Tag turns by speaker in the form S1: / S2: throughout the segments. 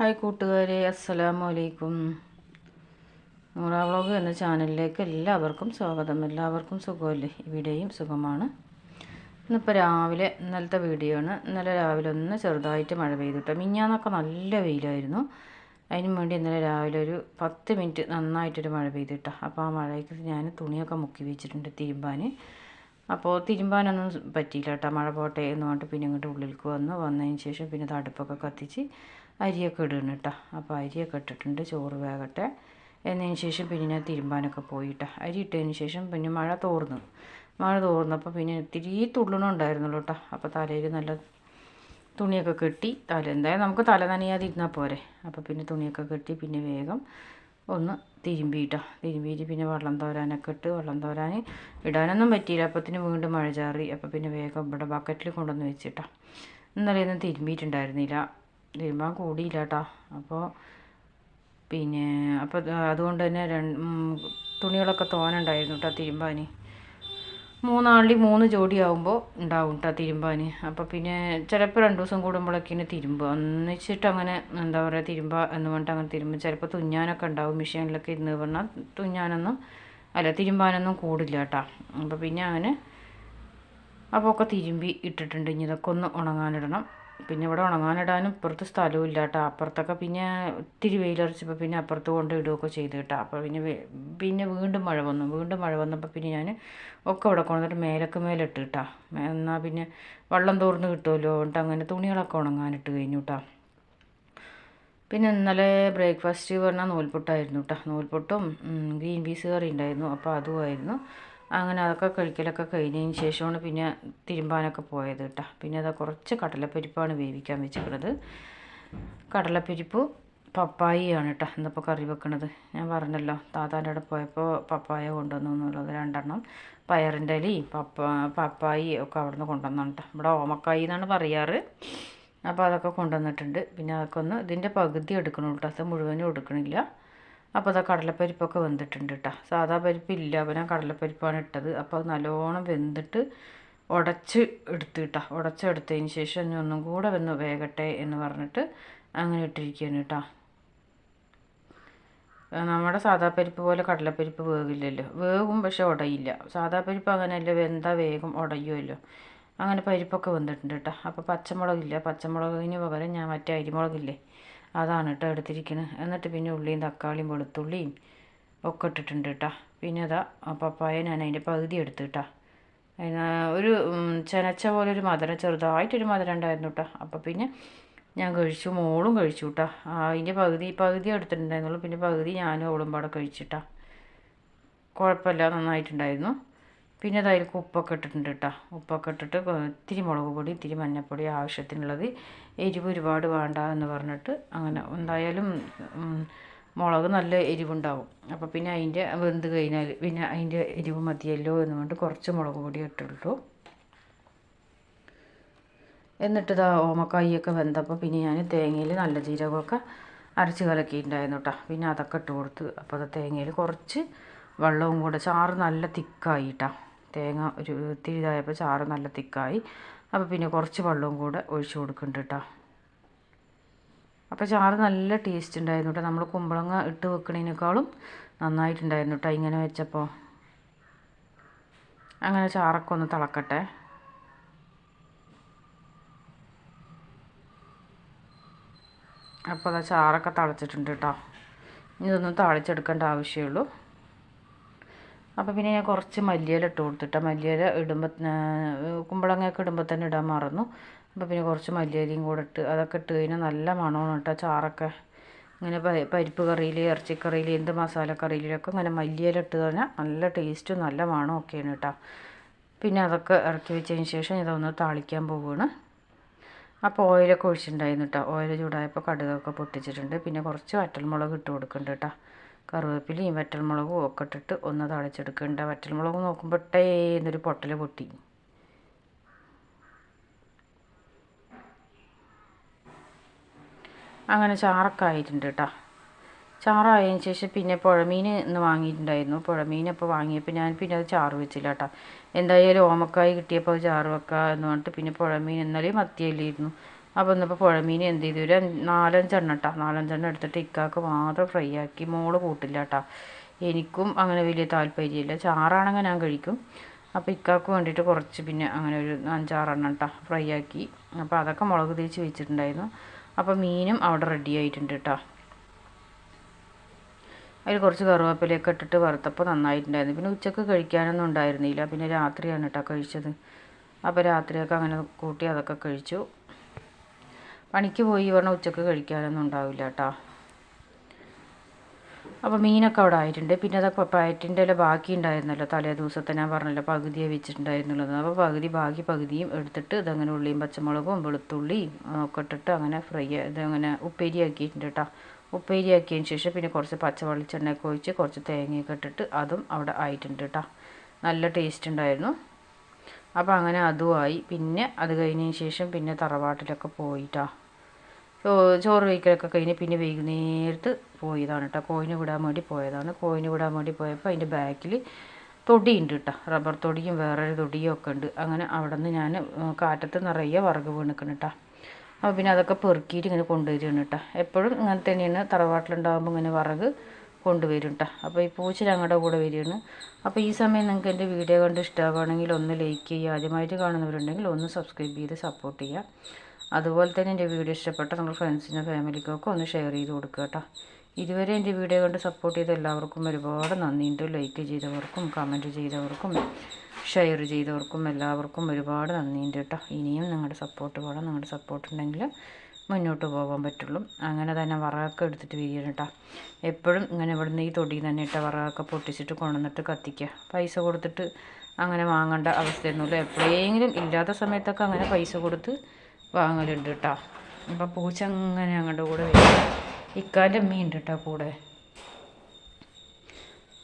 S1: Hi കൂട്ടുകാരെ അസ്സലാമു അലൈക്കും. നൂറാ വ്ളോഗ് എന്ന ചാനലിലേക്ക് എല്ലാവർക്കും സ്വാഗതം. എല്ലാവർക്കും സുഖമല്ലേ? ഇവിടെയും സുഖമാണ്. ഇന്നിപ്പോൾ രാവിലെ ഇന്നലത്തെ വീഡിയോ ആണ്. ഇന്നലെ രാവിലെ ഒന്ന് ചെറുതായിട്ട് മഴ പെയ്തിട്ട്. മിഞ്ഞാന്നൊക്കെ നല്ല വെയിലായിരുന്നു. അതിന് വേണ്ടി ഇന്നലെ രാവിലെ ഒരു പത്ത് മിനിറ്റ് നന്നായിട്ടൊരു മഴ പെയ്തിട്ടാ. അപ്പോൾ ആ മഴയ്ക്ക് ഞാൻ തുണിയൊക്കെ മുക്കി വെച്ചിട്ടുണ്ട് തിരുമ്പാൻ അപ്പോൾ തിരുമ്പാനൊന്നും പറ്റിയില്ല കേട്ടോ. മഴ പോട്ടെ എന്ന് പറഞ്ഞിട്ട് പിന്നെ ഇങ്ങോട്ട് ഉള്ളിലേക്ക് വന്ന്. വന്നതിന് ശേഷം പിന്നെ തടുപ്പൊക്കെ കത്തിച്ച് അരിയൊക്കെ ഇടണം കേട്ടോ അപ്പോൾ അരിയൊക്കെ ഇട്ടിട്ടുണ്ട്. ചോറ് വേകട്ടെ. എന്നതിന് ശേഷം പിന്നെ ഞാൻ തിരുമ്പാനൊക്കെ പോയിട്ടാ. അരി ഇട്ടതിന് ശേഷം പിന്നെ മഴ തോർന്നു. മഴ തോർന്നപ്പോൾ പിന്നെ ഇത്തിരി തുള്ളണുണ്ടായിരുന്നുള്ളൂ കേട്ടോ അപ്പോൾ തലയിൽ നല്ല തുണിയൊക്കെ കെട്ടി തല എന്തായാലും നമുക്ക് തല നനയാതിരുന്നാൽ പോരെ. അപ്പോൾ പിന്നെ തുണിയൊക്കെ കെട്ടി പിന്നെ വേഗം ഒന്ന് തിരുമ്പിയിട്ടോ തിരുമ്പിയിട്ട് പിന്നെ വെള്ളം തോരാനൊക്കെ ഇട്ട് വെള്ളം തോരാൻ ഇടാനൊന്നും പറ്റിയില്ല. അപ്പത്തിന് വീണ്ടും മഴ ചാറി. അപ്പോൾ പിന്നെ വേഗം ഇവിടെ ബക്കറ്റിൽ കൊണ്ടുവന്ന് വെച്ചിട്ടാ. ഇന്നലെ ഒന്നും തിരുമ്പിയിട്ടുണ്ടായിരുന്നില്ല. തിരുമ്പാൻ കൂടിയില്ല കേട്ടോ അപ്പോൾ പിന്നെ അപ്പോൾ അതുകൊണ്ട് തന്നെ രണ്ട് തുണികളൊക്കെ തോനുണ്ടായിരുന്നു കേട്ടോ തിരുമ്പാൻ മൂന്നാളിൽ മൂന്ന് ജോഡി ആകുമ്പോൾ ഉണ്ടാവും കേട്ടോ തിരുമ്പാൻ അപ്പോൾ പിന്നെ ചിലപ്പോൾ രണ്ട് ദിവസം കൂടുമ്പോഴൊക്കെയാണ് തിരുമ്പ്. ഒന്നിച്ചിട്ട് അങ്ങനെ എന്താ പറയുക തിരുമ്പ എന്ന് പറഞ്ഞിട്ട് അങ്ങനെ തിരുമ്പ്. ചിലപ്പോൾ തുന്നാനൊക്കെ ഉണ്ടാവും മെഷീനിലൊക്കെ ഇരുന്ന് പറഞ്ഞാൽ തുന്നാനൊന്നും അല്ല തിരുമ്പാനൊന്നും കൂടില്ല കേട്ടോ അപ്പോൾ പിന്നെ അങ്ങനെ അപ്പോൾ ഒക്കെ തിരുമ്പി ഇട്ടിട്ടുണ്ട്. ഇനി ഇതൊക്കെ ഒന്ന് ഉണങ്ങാനിടണം. പിന്നെ ഇവിടെ ഉണങ്ങാനിടാനും ഇപ്പുറത്ത് സ്ഥലവും ഇല്ല കേട്ടോ. അപ്പുറത്തൊക്കെ പിന്നെ ഒത്തിരി വെയിലറിച്ചപ്പോൾ പിന്നെ അപ്പുറത്ത് കൊണ്ട് ഇടുകയൊക്കെ ചെയ്തു കേട്ടോ. അപ്പോൾ പിന്നെ പിന്നെ വീണ്ടും മഴ വന്നു. വീണ്ടും മഴ വന്നപ്പോൾ പിന്നെ ഞാൻ ഒക്കെ ഇവിടെ കൊണ്ടുവന്നിട്ട് മേലക്ക് മേലിട്ട് കേട്ടോ. എന്നാൽ പിന്നെ വെള്ളം തോർന്ന് കിട്ടുമല്ലോ. എന്നിട്ട് അങ്ങനെ തുണികളൊക്കെ ഉണങ്ങാനിട്ട് കഴിഞ്ഞു കേട്ടോ. പിന്നെ ഇന്നലെ ബ്രേക്ക്ഫാസ്റ്റ് പറഞ്ഞാൽ നൂൽപുട്ടായിരുന്നു കേട്ടോ. നൂൽപുട്ടും ഗ്രീൻ പീസ് കറി ഉണ്ടായിരുന്നു അപ്പോൾ അതുമായിരുന്നു അങ്ങനെ അതൊക്കെ കഴിക്കലൊക്കെ കഴിഞ്ഞതിന് ശേഷമാണ് പിന്നെ തിരുമ്പാനൊക്കെ പോയത് കേട്ടോ. പിന്നെ അതാ കുറച്ച് കടലപ്പരിപ്പാണ് വേവിക്കാൻ വെച്ചിരിക്കുന്നത്. കടലപ്പരിപ്പ് പപ്പായയാണ് കേട്ടോ ഇന്നിപ്പോൾ കറി വെക്കണത്. ഞാൻ പറഞ്ഞല്ലോ താത്താന്റെ അവിടെ പോയപ്പോൾ പപ്പായ കൊണ്ടുവന്നു എന്നുള്ളത് രണ്ടെണ്ണം. പയറിന്റെ അലി പപ്പ പപ്പായി ഒക്കെ അവിടെ നിന്ന് കൊണ്ടുവന്നാണ് കേട്ടോ. ഇവിടെ ഓമക്കായി എന്നാണ് പറയാറ്. അപ്പോൾ അതൊക്കെ കൊണ്ടുവന്നിട്ടുണ്ട്. പിന്നെ അതൊക്കെ ഒന്ന് ഇതിന്റെ പകുതി എടുക്കണം കേട്ടോ. അത് മുഴുവനും എടുക്കണില്ല. അപ്പോൾ അതാ കടലപ്പരിപ്പൊക്കെ വെന്തിട്ടുണ്ട് കേട്ടോ സാധാ പരിപ്പില്ല അപ്പോൾ ഞാൻ കടലപ്പരിപ്പാണ് ഇട്ടത്. അപ്പോൾ അത് നല്ലോണം വെന്തിട്ട് ഉടച്ച് എടുത്ത് കേട്ടോ ഉടച്ചെടുത്തതിന് ശേഷം ഇനി ഒന്നും കൂടെ വന്ന് വേകട്ടെ എന്ന് പറഞ്ഞിട്ട് അങ്ങനെ ഇട്ടിരിക്കുകയാണ് കേട്ടോ നമ്മുടെ സാധാ പരിപ്പ് പോലെ കടലപ്പരിപ്പ് വേകില്ലല്ലോ വേകും പക്ഷെ ഉടയില്ല സാധാ പരിപ്പ് അങ്ങനെയല്ല വെന്താ വേഗം ഉടയുമല്ലോ അങ്ങനെ പരിപ്പൊക്കെ വന്നിട്ടുണ്ട് കേട്ടോ അപ്പോൾ പച്ചമുളകില്ല. പച്ചമുളകിന് പകരം ഞാൻ മറ്റേ അരിമുളകില്ലേ? അതാണ് കേട്ടോ എടുത്തിരിക്കുന്നത് എന്നിട്ട് പിന്നെ ഉള്ളിയും തക്കാളിയും വെളുത്തുള്ളിയും ഒക്കെ ഇട്ടിട്ടുണ്ട് കേട്ടോ പിന്നെ അതാ പപ്പായ ഞാൻ അതിന്റെ പകുതി എടുത്തു കേട്ടോ ഒരു ചനച്ച പോലെ ഒരു മധുരം ചെറുതായിട്ടൊരു മധുരം ഉണ്ടായിരുന്നു കേട്ടോ അപ്പോൾ പിന്നെ ഞാൻ കഴിച്ചു മോളും കഴിച്ചു കേട്ടോ അതിന്റെ പകുതി പകുതി എടുത്തിട്ടുണ്ടായിരുന്നുള്ളൂ. പിന്നെ പകുതി ഞാനും അവളും പാടെ കഴിച്ചിട്ടാ കുഴപ്പമില്ല നന്നായിട്ടുണ്ടായിരുന്നു. പിന്നെ അതിലേക്ക് ഉപ്പൊക്കെ ഇട്ടിട്ടുണ്ട് കേട്ടോ ഉപ്പൊക്കെ ഇട്ടിട്ട് ഇത്തിരി മുളക് പൊടി ഇത്തിരി മഞ്ഞൾപ്പൊടി ആവശ്യത്തിനുള്ളത്. എരിവ് ഒരുപാട് വേണ്ട എന്ന് പറഞ്ഞിട്ട് അങ്ങനെ എന്തായാലും മുളക് നല്ല എരിവുണ്ടാവും. അപ്പോൾ പിന്നെ അതിന്റെ വെന്ത് കഴിഞ്ഞാൽ പിന്നെ അതിന്റെ എരിവ് മതിയല്ലോ എന്ന് കൊണ്ട് കുറച്ച് മുളക് പൊടി ഇട്ടിട്ടു. എന്നിട്ട് ഇതാ ഓമക്കായൊക്കെ വെന്തപ്പോൾ പിന്നെ ഞാൻ തേങ്ങയിൽ നല്ല ജീരകമൊക്കെ അരച്ച് കലക്കിയിട്ടുണ്ടായിരുന്നു കേട്ടോ പിന്നെ അതൊക്കെ ഇട്ട് കൊടുത്ത് അപ്പോൾ തേങ്ങയിൽ കുറച്ച് വെള്ളവും കൂടെ ചാറ് നല്ല തിക്കായിട്ടാണ് തേങ്ങ ഒരു ഇത്തിരി ഇതായപ്പോൾ ചാറ് നല്ല തിക്കായി. അപ്പോൾ പിന്നെ കുറച്ച് വെള്ളവും കൂടെ ഒഴിച്ചു കൊടുക്കുന്നുണ്ട് കേട്ടോ. അപ്പോൾ ചാറ് നല്ല ടേസ്റ്റ് ഉണ്ടായിരുന്നു കേട്ടോ. നമ്മൾ കുമ്പളങ്ങ ഇട്ട് വെക്കണതിനേക്കാളും നന്നായിട്ടുണ്ടായിരുന്നു കേട്ടോ ഇങ്ങനെ വെച്ചപ്പോൾ. അങ്ങനെ ചാറൊക്കെ ഒന്ന് തിളക്കട്ടെ. അപ്പോൾ അതാ ചാറൊക്കെ തിളച്ചിട്ടുണ്ട് കേട്ടോ. ഇതൊന്നും തളിച്ചെടുക്കേണ്ട ആവശ്യമുള്ളൂ. അപ്പോൾ പിന്നെ ഞാൻ കുറച്ച് മല്ലിയില ഇട്ട് കൊടുത്തിട്ട്. മല്ലിയില ഇടുമ്പോൾ കുമ്പളങ്ങയൊക്കെ ഇടുമ്പോൾ തന്നെ ഇടാൻ മറന്നു. അപ്പോൾ പിന്നെ കുറച്ച് മല്ലിയിലയും കൂടെ ഇട്ട് അതൊക്കെ ഇട്ട് കഴിഞ്ഞാൽ നല്ല മണമാണ് കേട്ടോ ചാറൊക്കെ. ഇങ്ങനെ പരിപ്പ് കറിയിൽ ഇറച്ചിക്കറിയിൽ എന്ത് മസാലക്കറിയിലൊക്കെ ഇങ്ങനെ മല്ലിയില ഇട്ട് കഴിഞ്ഞാൽ നല്ല ടേസ്റ്റും നല്ല മണവും ഒക്കെയാണ് കേട്ടോ. പിന്നെ അതൊക്കെ ഇറക്കി വെച്ചതിന് ശേഷം ഇതൊന്ന് താളിക്കാൻ പോവുകയാണ് അപ്പോൾ ഓയിലൊക്കെ ഒഴിച്ചിട്ടുണ്ടായിരുന്നു കേട്ടോ. ഓയിൽ ചൂടായപ്പോൾ കടുകൊക്കെ പൊട്ടിച്ചിട്ടുണ്ട്. പിന്നെ കുറച്ച് വറ്റൽമുളക് ഇട്ട് കൊടുക്കുന്നുണ്ട് കേട്ടോ. കറിവേപ്പിലയും വറ്റൽമുളകും ഒക്കെ ഇട്ടിട്ട് ഒന്ന് തിളച്ചെടുക്കേണ്ട. വറ്റൽമുളക് നോക്കുമ്പോൾ ഇട്ടേ എന്നൊരു പൊട്ടൽ പൊട്ടി. അങ്ങനെ ചാറൊക്കെ ആയിട്ടുണ്ട് കേട്ടോ. ചാറായതിന് ശേഷം പിന്നെ പുഴമീൻ ഇന്ന് വാങ്ങിയിട്ടുണ്ടായിരുന്നു. പുഴമീൻ അപ്പോൾ വാങ്ങിയപ്പോൾ ഞാൻ പിന്നെ അത് ചാറ് വെച്ചില്ല കേട്ടോ. എന്തായാലും ഓമക്കായി കിട്ടിയപ്പോൾ അത് ചാറ് വെക്കുക എന്ന് പറഞ്ഞിട്ട് പിന്നെ പുഴമീൻ ഇന്നലെയും മത്തിയല്ലായിരുന്നു അപ്പോൾ ഇന്നിപ്പോൾ പുഴമീൻ എന്ത് ചെയ്തു? ഒരു നാലഞ്ചെണ്ണം കേട്ടോ നാലഞ്ചെണ്ണം എടുത്തിട്ട് ഇക്കാക്ക് മാത്രം ഫ്രൈ ആക്കി. മോൾ കൂട്ടില്ല കേട്ടോ എനിക്കും അങ്ങനെ വലിയ താല്പര്യമില്ല. ചാറാണെങ്കിൽ ഞാൻ കഴിക്കും. അപ്പോൾ ഇക്കാക്ക് വേണ്ടിയിട്ട് കുറച്ച് പിന്നെ അങ്ങനെ ഒരു അഞ്ചാറെണ്ണം കേട്ടോ ഫ്രൈ ആക്കി. അപ്പോൾ അതൊക്കെ മുളക് തേച്ച് വെച്ചിട്ടുണ്ടായിരുന്നു. അപ്പോൾ മീനും അവിടെ റെഡി ആയിട്ടുണ്ട് കേട്ടോ അതിൽ കുറച്ച് കറുവേപ്പിലയൊക്കെ ഇട്ടിട്ട് വറുത്തപ്പോൾ നന്നായിട്ടുണ്ടായിരുന്നു. പിന്നെ ഉച്ചയ്ക്ക് കഴിക്കാനൊന്നും ഉണ്ടായിരുന്നില്ല. പിന്നെ രാത്രിയാണ് കേട്ടോ കഴിച്ചത്. അപ്പോൾ രാത്രിയൊക്കെ അങ്ങനെ കൂട്ടി അതൊക്കെ കഴിച്ചു. പണിക്ക് പോയി പറഞ്ഞാൽ ഉച്ചയ്ക്ക് കഴിക്കാനൊന്നും ഉണ്ടാവില്ല കേട്ടോ അപ്പോൾ മീനൊക്കെ അവിടെ ആയിട്ടുണ്ട്. പിന്നെ അതൊക്കെ പയറ്റിന്റെ ഇല ബാക്കി ഉണ്ടായിരുന്നല്ലോ. തലേ ദിവസത്തെ ഞാൻ പറഞ്ഞല്ലോ പകുതിയെ വെച്ചിട്ടുണ്ടായിരുന്നുള്ളത്. അപ്പോൾ പകുതി ബാക്കി പകുതിയും എടുത്തിട്ട് ഇതങ്ങനെ ഉള്ളിയും പച്ചമുളകും വെളുത്തുള്ളിയും ഒക്കെ ഇട്ടിട്ട് അങ്ങനെ ഫ്രൈ ഇതങ്ങനെ ഉപ്പേരി ആക്കിയിട്ടുണ്ട് കേട്ടോ ഉപ്പേരി ആക്കിയതിന് ശേഷം പിന്നെ കുറച്ച് പച്ച വെളിച്ചെണ്ണയൊക്കെ ഒഴിച്ച് കുറച്ച് തേങ്ങയൊക്കെ ഇട്ടിട്ട് അതും അവിടെ ആയിട്ടുണ്ട് കേട്ടോ നല്ല ടേസ്റ്റ് ഉണ്ടായിരുന്നു. അപ്പോൾ അങ്ങനെ അതുമായി പിന്നെ അത് കഴിഞ്ഞതിന് ശേഷം പിന്നെ തറവാട്ടിലൊക്കെ പോയിട്ടാ. ചോ ചോറ് വയ്ക്കലൊക്കെ കഴിഞ്ഞ് പിന്നെ വൈകുന്നേരത്ത് പോയതാണ് കേട്ടോ കോയിന് വിടാൻ വേണ്ടി പോയതാണ്. കോയിന് വിടാൻ വേണ്ടി പോയപ്പോൾ അതിന്റെ ബാക്കിൽ തൊടിയുണ്ട് കേട്ടോ റബ്ബർ തൊടിയും വേറൊരു തൊടിയും ഒക്കെ ഉണ്ട്. അങ്ങനെ അവിടെ നിന്ന് ഞാൻ കാറ്റത്ത് നിറയെ വറക് വീണിക്കണം കേട്ടോ അപ്പോൾ പിന്നെ അതൊക്കെ പെറുക്കിയിട്ട് ഇങ്ങനെ കൊണ്ടുവരികയാണ് കേട്ടോ എപ്പോഴും ഇങ്ങനെ തന്നെയാണ് തറവാട്ടിലുണ്ടാകുമ്പോൾ ഇങ്ങനെ വറക് കൊണ്ടുവരും കേട്ടോ അപ്പോൾ ഈ പൂച്ച ഞങ്ങളുടെ കൂടെ വരികയാണ് അപ്പോൾ ഈ സമയം നിങ്ങൾക്ക് എന്റെ വീഡിയോ കണ്ട് ഇഷ്ടമാവുകയാണെങ്കിൽ ഒന്ന് ലൈക്ക് ചെയ്യുക. ആദ്യമായിട്ട് കാണുന്നവരുണ്ടെങ്കിൽ ഒന്ന് സബ്സ്ക്രൈബ് ചെയ്ത് സപ്പോർട്ട് ചെയ്യുക. അതുപോലെ തന്നെ എന്റെ വീഡിയോ ഇഷ്ടപ്പെട്ട നിങ്ങൾ ഫ്രണ്ട്സിനും ഫാമിലിക്കൊക്കെ ഒന്ന് ഷെയർ ചെയ്ത് കൊടുക്കുക കേട്ടോ ഇതുവരെ എന്റെ വീഡിയോ കണ്ട് സപ്പോർട്ട് ചെയ്ത എല്ലാവർക്കും ഒരുപാട് നന്ദിയുണ്ട് ലൈക്ക് ചെയ്തവർക്കും കമന്റ് ചെയ്തവർക്കും ഷെയർ ചെയ്തവർക്കും എല്ലാവർക്കും ഒരുപാട് നന്ദിയുണ്ട് കേട്ടോ ഇനിയും നിങ്ങളുടെ സപ്പോർട്ട് വേണം. നിങ്ങളുടെ സപ്പോർട്ട് ഉണ്ടെങ്കിൽ മുന്നോട്ട് പോകാൻ പറ്റുള്ളൂ. അങ്ങനെ തന്നെ വറകൊക്കെ എടുത്തിട്ട് വീഴണം കേട്ടോ. എപ്പോഴും ഇങ്ങനെ ഇവിടുന്ന് ഈ തൊടിയിൽ തന്നെ ഇട്ട വറകൊക്കെ പൊട്ടിച്ചിട്ട് കൊണ്ടുവന്നിട്ട് കത്തിക്കുക. പൈസ കൊടുത്തിട്ട് അങ്ങനെ വാങ്ങേണ്ട അവസ്ഥയൊന്നുമില്ല എപ്പോഴെങ്കിലും ഇല്ലാത്ത സമയത്തൊക്കെ അങ്ങനെ പൈസ കൊടുത്ത് വാങ്ങലുണ്ട് കേട്ടോ. അപ്പം പൂച്ച അങ്ങനെ അങ്ങോട്ട് കൂടെ വരും. ഇക്കാന്റെ ഉണ്ട് കേട്ടോ കൂടെ.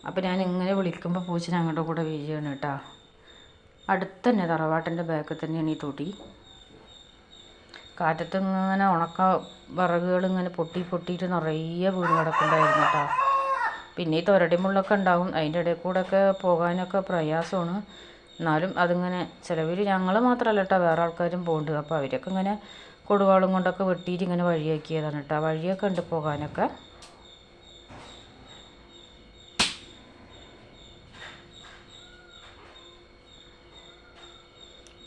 S1: അപ്പം ഞാൻ ഇങ്ങനെ വിളിക്കുമ്പോൾ പൂച്ചനെ അങ്ങോട്ട് കൂടെ വീഴുകയാണ് കേട്ടോ. അടുത്ത് തന്നെ തറവാട്ടിന്റെ ബാക്കിൽ തന്നെയാണ് ഈ തൊടി. കാറ്റത്ത് ഇങ്ങനെ ഉണക്ക വിറകുകൾ ഇങ്ങനെ പൊട്ടി പൊട്ടിയിട്ട് നിറയെ വീണ് കിടക്കുന്നുണ്ടായിരുന്നു കേട്ടോ. പിന്നെ ഈ തൊരടിമുള്ളൊക്കെ ഉണ്ടാവും. അതിന്റെ ഇടയിൽ കൂടെ ഒക്കെ പോകാനൊക്കെ പ്രയാസമാണ്. എന്നാലും അതിങ്ങനെ ചിലവർ ഞങ്ങൾ മാത്രമല്ല കേട്ടോ വേറെ ആൾക്കാരും പോകുന്നുണ്ട് അപ്പോൾ അവരൊക്കെ ഇങ്ങനെ കൊടുവാളും കൊണ്ടൊക്കെ വെട്ടിയിട്ട് ഇങ്ങനെ വഴിയാക്കിയതാണ് കേട്ടോ. വഴിയൊക്കെ ഉണ്ട് പോകാനൊക്കെ.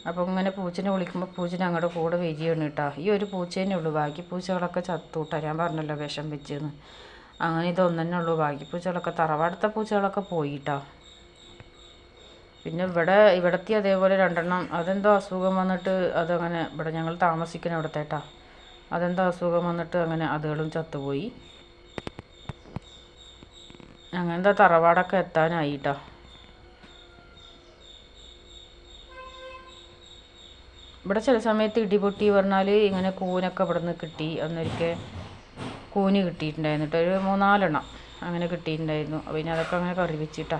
S1: അപ്പോൾ ഇങ്ങനെ പൂച്ചനെ വിളിക്കുമ്പോൾ പൂച്ചനെ അങ്ങോട്ട് കൂടെ വരികയാണ് കേട്ടോ ഈ ഒരു പൂച്ചേനെ ഉള്ളൂ. ബാക്കി പൂച്ചകളൊക്കെ ചത്തൂട്ടാ. ഞാൻ പറഞ്ഞല്ലോ വിഷം വെച്ചെന്ന്. അങ്ങനെ ഇതൊന്നെന്നെ ഉള്ളൂ. ബാക്കി പൂച്ചകളൊക്കെ തറവാടത്തെ പൂച്ചകളൊക്കെ പോയിട്ടോ. പിന്നെ ഇവിടെ ഇവിടത്തെ അതേപോലെ രണ്ടെണ്ണം. അതെന്തോ അസുഖം വന്നിട്ട് അതങ്ങനെ ഇവിടെ ഞങ്ങൾ താമസിക്കുന്ന ഇവിടത്തേട്ടാ. അതെന്തോ അസുഖം വന്നിട്ട് അങ്ങനെ അതുകളും ചത്തുപോയി. അങ്ങനത്തെ തറവാടൊക്കെ എത്താനായിട്ടാ. ഇവിടെ ചില സമയത്ത് ഇടിപൊട്ടി പറഞ്ഞാൽ ഇങ്ങനെ കൂനൊക്കെ ഇവിടെ നിന്ന് കിട്ടി. അന്നൊരിക്കൽ കൂന് കിട്ടിയിട്ടുണ്ടായിരുന്നു കേട്ടോ. ഒരു മൂന്നാലെണ്ണം അങ്ങനെ കിട്ടിയിട്ടുണ്ടായിരുന്നു. പിന്നെ അതൊക്കെ അങ്ങനെ കറി വെച്ചിട്ടാ.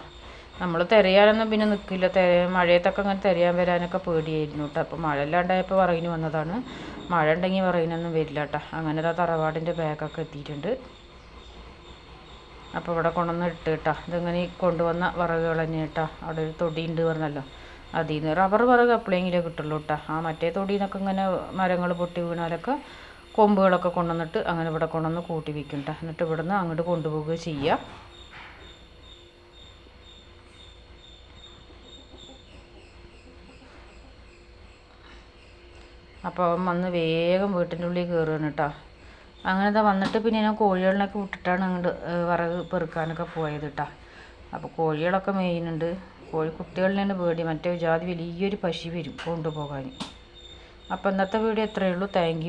S1: നമ്മൾ തിരയാനൊന്നും പിന്നെ നിൽക്കില്ല മഴയത്തൊക്കെ അങ്ങനെ തിരയാൻ വരാനൊക്കെ പേടിയായിരുന്നു കേട്ടോ. അപ്പോൾ മഴ ഇല്ലാണ്ടായപ്പോൾ പറയിന് വന്നതാണ്. മഴ ഉണ്ടെങ്കിൽ പറയിനൊന്നും വരില്ല കേട്ടോ. അങ്ങനെ ആ തറവാടിന്റെ ബാഗൊക്കെ എത്തിയിട്ടുണ്ട്. അപ്പോൾ ഇവിടെ കൊണ്ടുവന്ന് ഇട്ട് കേട്ടോ. ഇതിങ്ങനെ കൊണ്ടുവന്ന വിറകുകൾ തന്നെ കേട്ടോ. അവിടെ ഒരു തൊടിയുണ്ട് പറഞ്ഞല്ലോ. അതിൽ നിന്ന് റബ്ബർ വിറക് എപ്പോഴെങ്കിലും കിട്ടുള്ളൂ കേട്ടോ ആ മറ്റേ തൊടിയിൽ ഇങ്ങനെ മരങ്ങൾ പൊട്ടി വീണാലൊക്കെ കൊമ്പുകളൊക്കെ കൊണ്ടുവന്നിട്ട് അങ്ങനെ ഇവിടെ കൊണ്ടുവന്ന് കൂട്ടി വെക്കും കേട്ടോ എന്നിട്ട് ഇവിടുന്ന് അങ്ങോട്ട് കൊണ്ടുപോവുക ചെയ്യുക അപ്പോൾ അവൻ വന്ന് വേഗം വീട്ടിന്റെ ഉള്ളിൽ കയറുകയാണ് കേട്ടോ അങ്ങനത്തെ വന്നിട്ട് പിന്നെ ഞാൻ കോഴികളിനൊക്കെ വിട്ടിട്ടാണ് അങ്ങോട്ട് വിറക് പെറുക്കാനൊക്കെ പോയത് കേട്ടോ അപ്പോൾ കോഴികളൊക്കെ മേയുന്നുണ്ട്. കോഴി നിന്ന് പേടി. മറ്റേ ജാതി വലിയൊരു പശി വരും കൊണ്ടുപോകാൻ. അപ്പോൾ ഇന്നത്തെ വീഡിയോ ഇത്രയേ ഉള്ളൂ. താങ്ക്